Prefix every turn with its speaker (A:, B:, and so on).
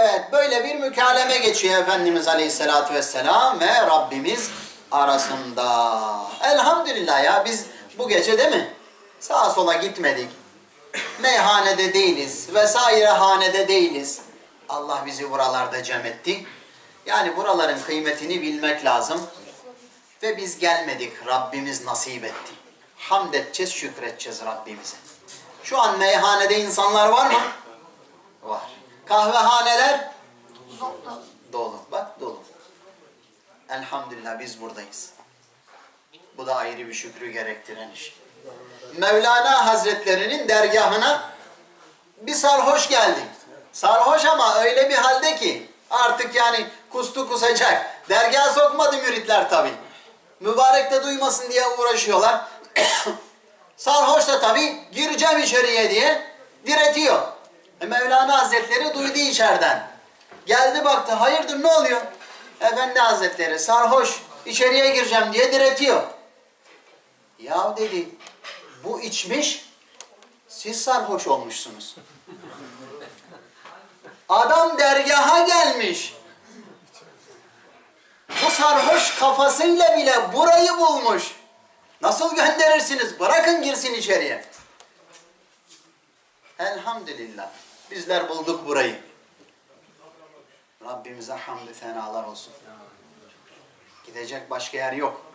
A: Evet böyle bir mükaleme geçiyor Efendimiz Aleyhisselatü Vesselam ve Rabbimiz arasında. Elhamdülillah ya biz bu gece değil mi? Sağa sola gitmedik. Meyhanede değiliz. Vesaire hanede değiliz. Allah bizi buralarda cem etti. Yani buraların kıymetini bilmek lazım. Ve biz gelmedik. Rabbimiz nasip etti. Hamd edeceğiz, şükredeceğiz Rabbimize. Şu an meyhanede insanlar var mı? Kahvehaneler? Dolu. Bak dolu. Elhamdülillah biz buradayız. Bu da ayrı bir şükrü gerektiren iş. Mevlana Hazretlerinin dergahına bir sarhoş geldi. Sarhoş ama öyle bir halde ki artık yani kustu kusacak. Dergaha sokmadı müritler tabi. Mübarek de duymasın diye uğraşıyorlar. Sarhoş da tabi gireceğim içeriye diye diretiyor. E Mevlana Hazretleri duydu içeriden. Geldi baktı hayırdır ne oluyor? Efendi Hazretleri sarhoş içeriye gireceğim diye diretiyor. Ya dedi bu içmiş siz sarhoş olmuşsunuz. Adam dergaha gelmiş. Bu sarhoş kafasıyla bile burayı bulmuş. Nasıl gönderirsiniz? Bırakın girsin içeriye. Elhamdülillah. Bizler bulduk burayı. Rabbimize hamdü fenalar olsun. Gidecek başka yer yok.